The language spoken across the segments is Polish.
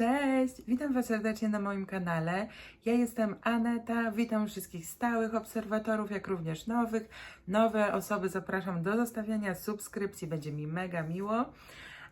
Cześć! Witam Was serdecznie na moim kanale. Ja jestem Aneta. Witam wszystkich stałych obserwatorów, jak również nowych. Nowe osoby zapraszam do zostawiania subskrypcji, będzie mi mega miło.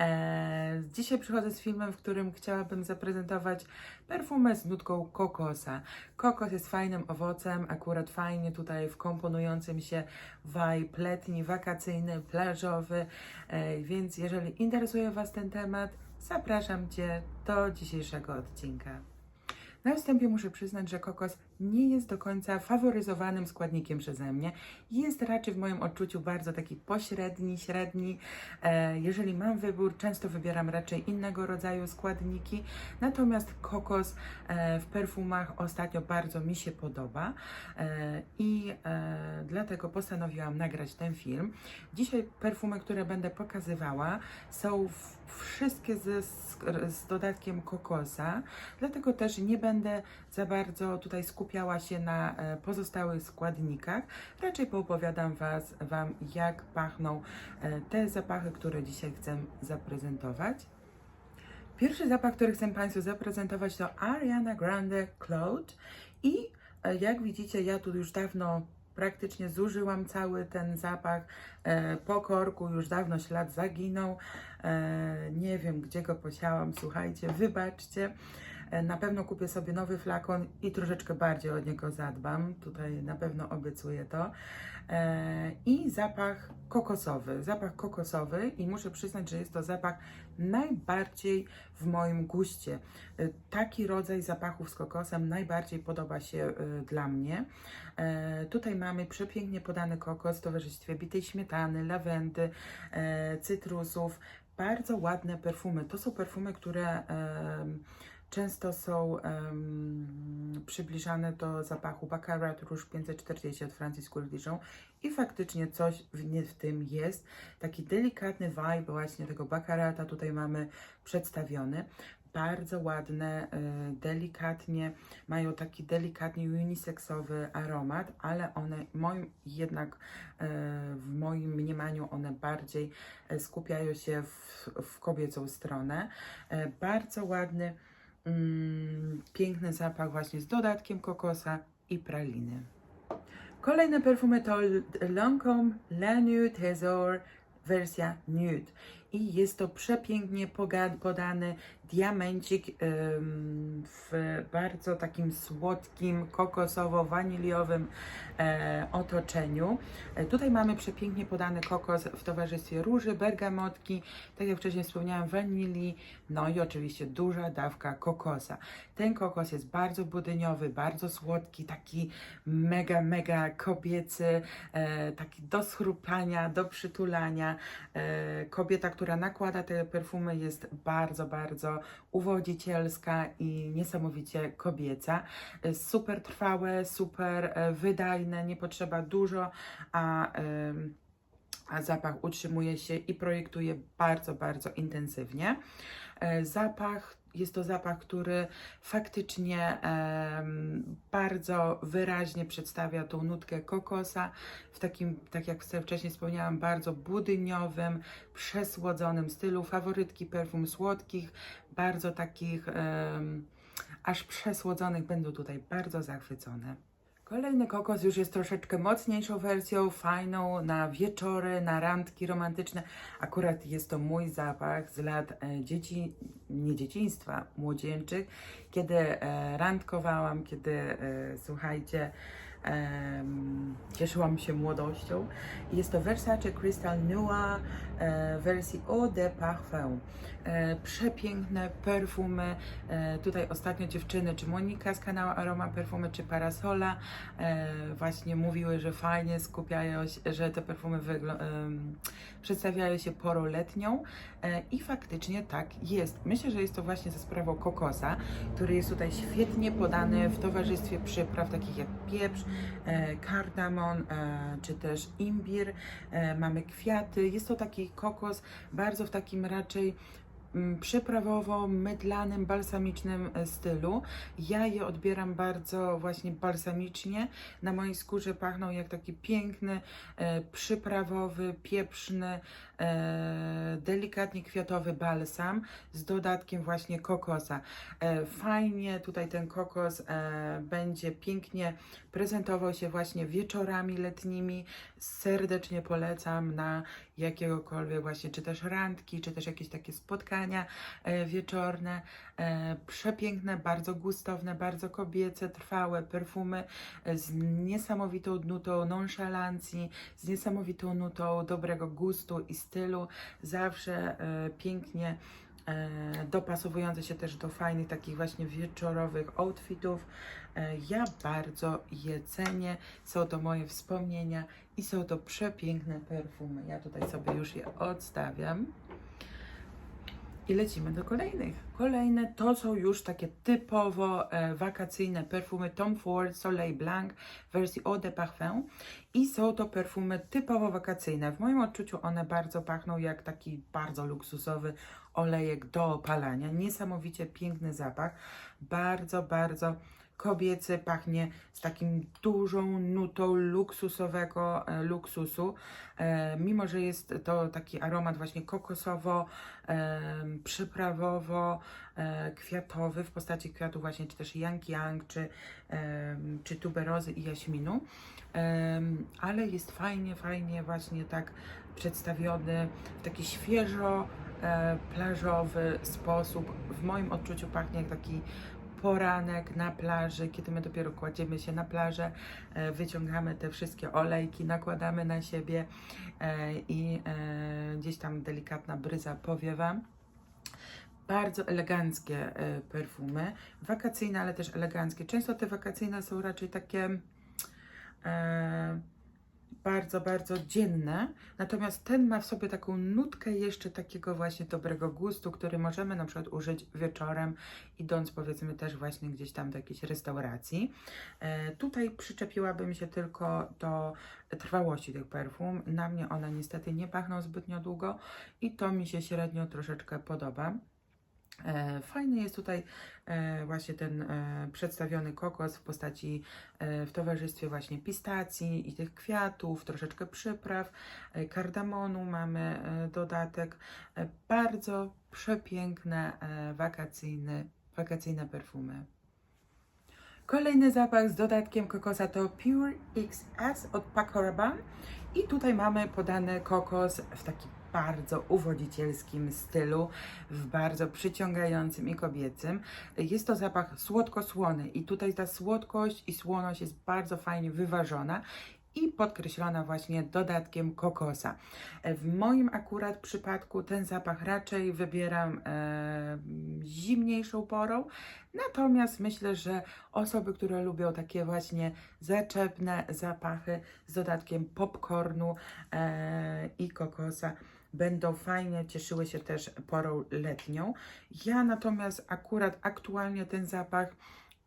Eee, dzisiaj przychodzę z filmem, w którym chciałabym zaprezentować perfumę z nutką kokosa. Kokos jest fajnym owocem, akurat fajnie tutaj wkomponującym się vibe letni, wakacyjny, plażowy, Eee, więc jeżeli interesuje Was ten temat, zapraszam Cię do dzisiejszego odcinka. Na wstępie muszę przyznać, że kokos nie jest do końca faworyzowanym składnikiem przeze mnie. Jest raczej w moim odczuciu bardzo taki pośredni, średni. E, jeżeli mam wybór, często wybieram raczej innego rodzaju składniki. Natomiast kokos e, w perfumach ostatnio bardzo mi się podoba e, i dlatego postanowiłam nagrać ten film. Dzisiaj perfumy, które będę pokazywała, są wszystkie z, z dodatkiem kokosa, dlatego też nie będę za bardzo tutaj skupiała się na e, pozostałych składnikach. Raczej poopowiadam was, Wam, jak pachną e, te zapachy, które dzisiaj chcę zaprezentować. Pierwszy zapach, który chcę Państwu zaprezentować to Ariana Grande Cloud i e, jak widzicie, ja tu już dawno praktycznie zużyłam cały ten zapach e, po korku, już dawno ślad zaginął. E, nie wiem, gdzie go posiałam, słuchajcie, wybaczcie. E, Na pewno kupię sobie nowy flakon i troszeczkę bardziej o niego zadbam. Tutaj na pewno obiecuję to. E, I zapach kokosowy. Zapach kokosowy i muszę przyznać, że jest to zapach najbardziej w moim guście. E, Taki rodzaj zapachów z kokosem najbardziej podoba się dla mnie. Tutaj mamy przepięknie podany kokos w towarzystwie bitej śmietany, lawendy, cytrusów. Bardzo ładne perfumy. To są perfumy, które często są em, przybliżane do zapachu Baccarat Rouge 540 od Francis Coeur Dijon i faktycznie coś w, w tym jest. Taki delikatny vibe właśnie tego Baccarata tutaj mamy przedstawiony. Bardzo ładne, y, delikatnie, mają taki delikatnie uniseksowy aromat, ale one moim, jednak y, w moim mniemaniu one bardziej y, skupiają się w, w kobiecą stronę. Bardzo ładny, mm, piękny zapach właśnie z dodatkiem kokosa i praliny. Kolejne perfumy to Lancome La Nude wersja nude i jest to przepięknie podany diamencik w bardzo takim słodkim, kokosowo-waniliowym e, otoczeniu. E, tutaj mamy przepięknie podany kokos w towarzystwie róży, bergamotki, tak jak wcześniej wspomniałam, wanilii, no i oczywiście duża dawka kokosa. Ten kokos jest bardzo budyniowy, bardzo słodki, taki mega, mega kobiecy, e, taki do schrupania, do przytulania. Kobieta, która nakłada te perfumy jest bardzo, bardzo uwodzicielska i niesamowicie kobieca. Super trwałe, super e, wydajne, nie potrzeba dużo, a a zapach utrzymuje się i projektuje bardzo, bardzo intensywnie. E, Zapach jest to zapach, który faktycznie em, bardzo wyraźnie przedstawia tą nutkę kokosa w takim, tak jak wcześniej wspomniałam, bardzo budyniowym, przesłodzonym stylu. Faworytki perfum słodkich, bardzo takich em, aż przesłodzonych będą tutaj bardzo zachwycone. Kolejny kokos już jest troszeczkę mocniejszą wersją, fajną na wieczory, na randki romantyczne. Akurat jest to mój zapach z lat e, dzieci, nie dzieciństwa, młodzieńczych, kiedy e, randkowałam, kiedy, e, słuchajcie, cieszyłam się młodością. Jest to Versace Crystal Noir e, w wersji Eau de Parfum. E, przepiękne perfumy. E, tutaj ostatnio dziewczyny, czy Monika z kanału Aroma Perfumy, czy Parasola, właśnie mówiły, że fajnie skupiają się, że te perfumy przedstawiają się porą letnią i faktycznie tak jest. Myślę, że jest to właśnie za sprawą kokosa, który jest tutaj świetnie podany w towarzystwie przypraw takich jak pieprz, kardamon, e, czy też imbir. E, mamy kwiaty. Jest to taki kokos bardzo w takim raczej mm, przyprawowo-mydlanym, balsamicznym e, stylu. Ja je odbieram bardzo właśnie balsamicznie. Na mojej skórze pachną jak taki piękny, e, przyprawowy, pieprzny, e, delikatnie kwiatowy balsam z dodatkiem właśnie kokosa. E, fajnie tutaj ten kokos e, będzie pięknie prezentował się właśnie wieczorami letnimi. Serdecznie polecam na jakiegokolwiek właśnie, czy też randki, czy też jakieś takie spotkania e, wieczorne. E, przepiękne, bardzo gustowne, bardzo kobiece, trwałe perfumy e, z niesamowitą nutą nonszalancji, z niesamowitą nutą dobrego gustu i stylu. Zawsze pięknie dopasowujące się też do fajnych takich właśnie wieczorowych outfitów. E, Ja bardzo je cenię, są to moje wspomnienia i są to przepiękne perfumy. Ja tutaj sobie już je odstawiam. I lecimy do kolejnych. Kolejne to są już takie typowo e, wakacyjne perfumy Tom Ford Soleil Blanc w wersji Eau de Parfum. I są to perfumy typowo wakacyjne. W moim odczuciu one bardzo pachną jak taki bardzo luksusowy olejek do opalania. Niesamowicie piękny zapach. Bardzo, bardzo kobiecy, pachnie z takim dużą nutą luksusowego e, luksusu. E, mimo, że jest to taki aromat właśnie kokosowo, e, przyprawowo, e, kwiatowy w postaci kwiatów właśnie, czy też yang yang, czy, e, czy tuberozy i jaśminu. Em, ale jest fajnie, fajnie właśnie tak przedstawiony w taki świeżo e, plażowy sposób. W moim odczuciu pachnie jak taki poranek na plaży, kiedy my dopiero kładziemy się na plażę, e, wyciągamy te wszystkie olejki, nakładamy na siebie e, i e, gdzieś tam delikatna bryza powiewa. Bardzo eleganckie perfumy, wakacyjne, ale też eleganckie. Często te wakacyjne są raczej takie bardzo, bardzo dzienne. Natomiast ten ma w sobie taką nutkę jeszcze takiego właśnie dobrego gustu, który możemy na przykład użyć wieczorem, idąc powiedzmy też właśnie gdzieś tam do jakiejś restauracji. E, tutaj przyczepiłabym się tylko do trwałości tych perfum. Na mnie one niestety nie pachną zbytnio długo i to mi się średnio troszeczkę podoba. E, Fajny jest tutaj e, właśnie ten e, przedstawiony kokos w postaci, w towarzystwie właśnie pistacji i tych kwiatów, troszeczkę przypraw, kardamonu mamy dodatek. Bardzo przepiękne wakacyjne, wakacyjne perfumy. Kolejny zapach z dodatkiem kokosa to Pure XS od Paco Rabanne i tutaj mamy podany kokos w takim bardzo uwodzicielskim stylu, w bardzo przyciągającym i kobiecym. Jest to zapach słodko-słony i tutaj ta słodkość i słoność jest bardzo fajnie wyważona i podkreślona właśnie dodatkiem kokosa. W moim akurat przypadku ten zapach raczej wybieram e, zimniejszą porą, natomiast myślę, że osoby, które lubią takie właśnie zaczepne zapachy z dodatkiem popcornu e, i kokosa, będą fajnie cieszyły się też porą letnią. Ja natomiast akurat aktualnie ten zapach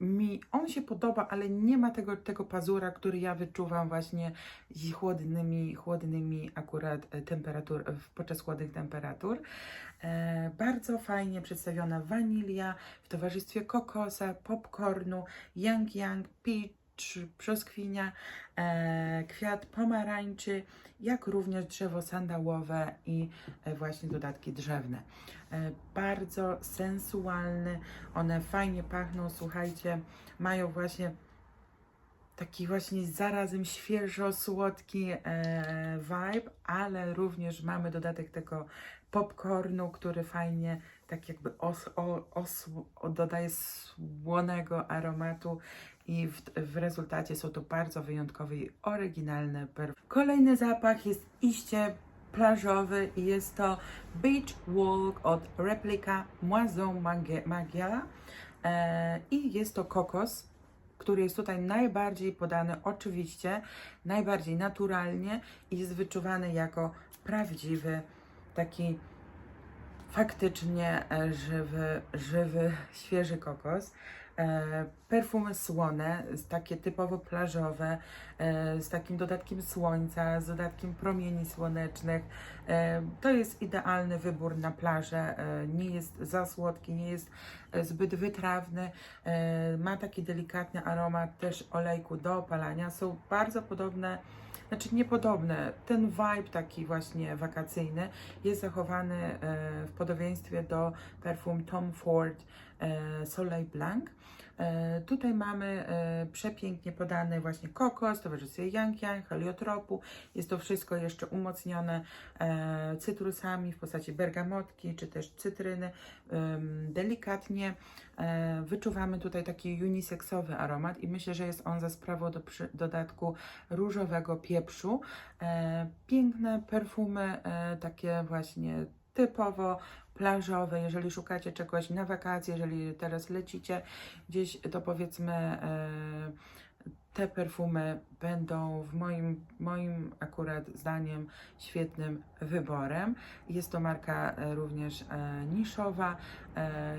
mi, on się podoba, ale nie ma tego, tego pazura, który ja wyczuwam właśnie z chłodnymi, chłodnymi akurat e, temperatur, podczas chłodnych temperatur. E, bardzo fajnie przedstawiona wanilia w towarzystwie kokosa, popcornu, yang yang, peach, brzoskwinia, e, kwiat pomarańczy, jak również drzewo sandałowe i e, właśnie dodatki drzewne. E, bardzo sensualny, one fajnie pachną, słuchajcie, mają właśnie taki właśnie zarazem świeżo-słodki vibe, ale również mamy dodatek tego popcornu, który fajnie tak jakby os, os, dodaje słonego aromatu i w, w rezultacie są to bardzo wyjątkowe i oryginalne perfumy. Kolejny zapach jest iście plażowy i jest to Beach Walk od Replika Moison Magia e, i jest to kokos, który jest tutaj najbardziej podany oczywiście, najbardziej naturalnie i jest wyczuwany jako prawdziwy taki faktycznie e, żywy, żywy, świeży kokos. E, perfumy słone, takie typowo plażowe, e, z takim dodatkiem słońca, z dodatkiem promieni słonecznych. E, to jest idealny wybór na plażę. Nie jest za słodki, nie jest zbyt wytrawny. Ma taki delikatny aromat też olejku do opalania. Są bardzo podobne znaczy niepodobne. Ten vibe taki właśnie wakacyjny jest zachowany w podobieństwie do perfum Tom Ford Soleil Blanc. E, Tutaj mamy e, przepięknie podany właśnie kokos, towarzystwie yang yang, heliotropu. Jest to wszystko jeszcze umocnione e, cytrusami w postaci bergamotki czy też cytryny. Delikatnie e, wyczuwamy tutaj taki uniseksowy aromat i myślę, że jest on za sprawą do dodatku różowego pieprzu. E, piękne perfumy, e, takie właśnie typowo plażowe. Jeżeli szukacie czegoś na wakacje, jeżeli teraz lecicie gdzieś, to powiedzmy e, te perfumy będą w moim, moim akurat zdaniem świetnym wyborem. Jest to marka e, również e, niszowa,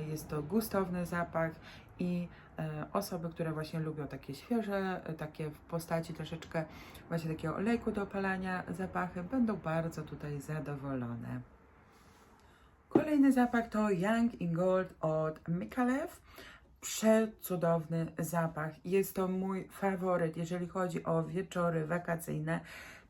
jest to gustowny zapach i osoby, które właśnie lubią takie świeże, takie w postaci troszeczkę właśnie takiego olejku do opalania zapachy, będą bardzo tutaj zadowolone. Kolejny zapach to Young in Gold od Mikalev. Przecudowny zapach. Jest to mój faworyt, jeżeli chodzi o wieczory wakacyjne.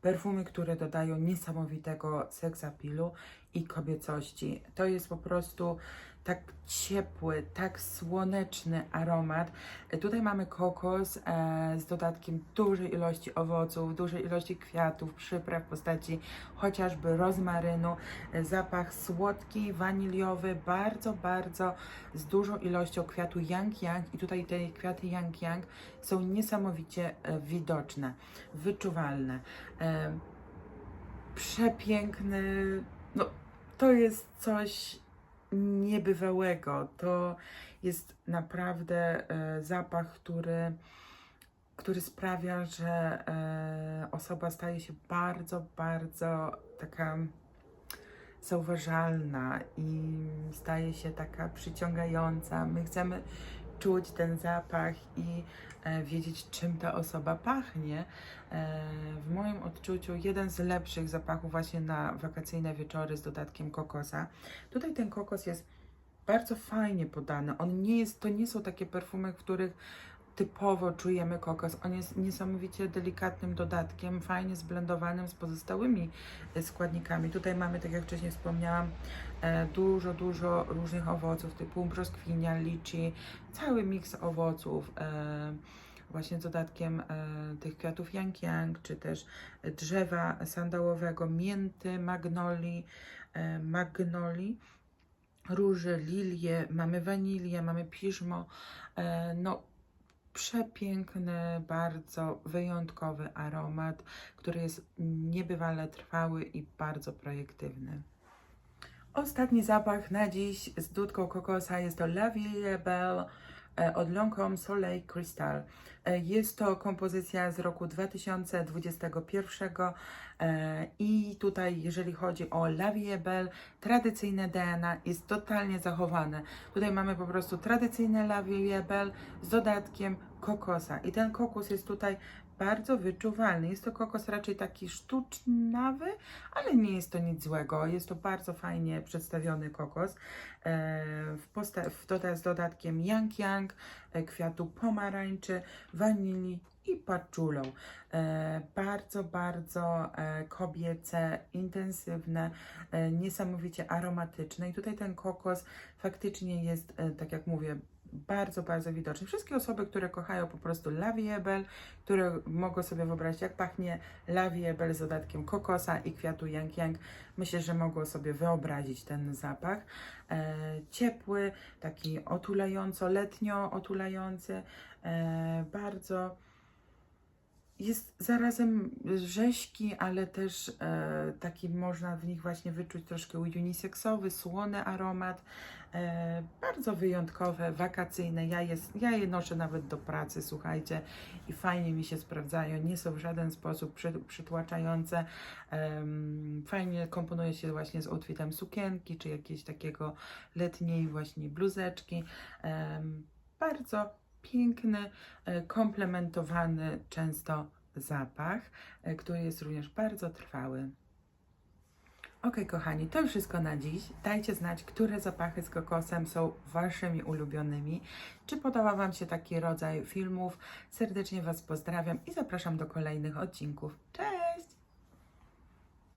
Perfumy, które dodają niesamowitego seksapilu i kobiecości. To jest po prostu tak ciepły, tak słoneczny aromat. E, Tutaj mamy kokos e, z dodatkiem dużej ilości owoców, dużej ilości kwiatów, przypraw w postaci chociażby rozmarynu. E, Zapach słodki, waniliowy, bardzo, bardzo z dużą ilością kwiatu yang yang i tutaj te kwiaty yang yang są niesamowicie e, widoczne, wyczuwalne. E, przepiękny, no to jest coś niebywałego. To jest naprawdę e, zapach, który, który sprawia, że e, osoba staje się bardzo, bardzo taka zauważalna i staje się taka przyciągająca. My chcemy czuć ten zapach i e, wiedzieć, czym ta osoba pachnie. E, odczuciu jeden z lepszych zapachów właśnie na wakacyjne wieczory z dodatkiem kokosa. Tutaj ten kokos jest bardzo fajnie podany. On nie jest, to nie są takie perfumy, w których typowo czujemy kokos. On jest niesamowicie delikatnym dodatkiem, fajnie zblendowanym z pozostałymi e, składnikami. Tutaj mamy, tak jak wcześniej wspomniałam, e, dużo, dużo różnych owoców typu brzoskwinia, liczy, cały miks owoców. Właśnie z dodatkiem e, tych kwiatów yang yang, czy też drzewa sandałowego, mięty, magnolii, e, magnolii, róży, lilie, mamy wanilię, mamy piżmo. E, no, przepiękny, bardzo wyjątkowy aromat, który jest niebywale trwały i bardzo projektywny. Ostatni zapach na dziś z dudką kokosa jest to La Ville Belle od Lancôme Soleil Crystal. E, Jest to kompozycja z roku 2021 e, i tutaj jeżeli chodzi o La Belle, tradycyjne DNA jest totalnie zachowane. Tutaj mamy po prostu tradycyjne La Belle z dodatkiem kokosa i ten kokos jest tutaj bardzo wyczuwalny. Jest to kokos raczej taki sztucznawy, ale nie jest to nic złego. Jest to bardzo fajnie przedstawiony kokos. E, w posta- w doda- z dodatkiem yang yang, e, kwiatu pomarańczy, wanilii i paczulą. E, bardzo, bardzo kobiece, intensywne, niesamowicie aromatyczne. I tutaj ten kokos faktycznie jest, tak jak mówię, bardzo, bardzo widoczny. Wszystkie osoby, które kochają po prostu La Vie Belle, które mogą sobie wyobrazić, jak pachnie La Vie Belle z dodatkiem kokosa i kwiatu yang yang, myślę, że mogą sobie wyobrazić ten zapach. E, ciepły, taki otulająco, letnio otulający, e, bardzo jest zarazem rześki, ale też e, taki można w nich właśnie wyczuć troszkę uniseksowy, słony aromat. E, bardzo wyjątkowe, wakacyjne. Ja, jest, ja je noszę nawet do pracy, słuchajcie, i fajnie mi się sprawdzają. Nie są w żaden sposób przy, przytłaczające. Em, fajnie komponuje się właśnie z outfitem sukienki, czy jakieś takiego letniej właśnie bluzeczki. Em, bardzo piękny, e, komplementowany często zapach, e, który jest również bardzo trwały. Ok, kochani, to już wszystko na dziś. Dajcie znać, które zapachy z kokosem są Waszymi ulubionymi. Czy podoba Wam się taki rodzaj filmów? Serdecznie Was pozdrawiam i zapraszam do kolejnych odcinków. Cześć!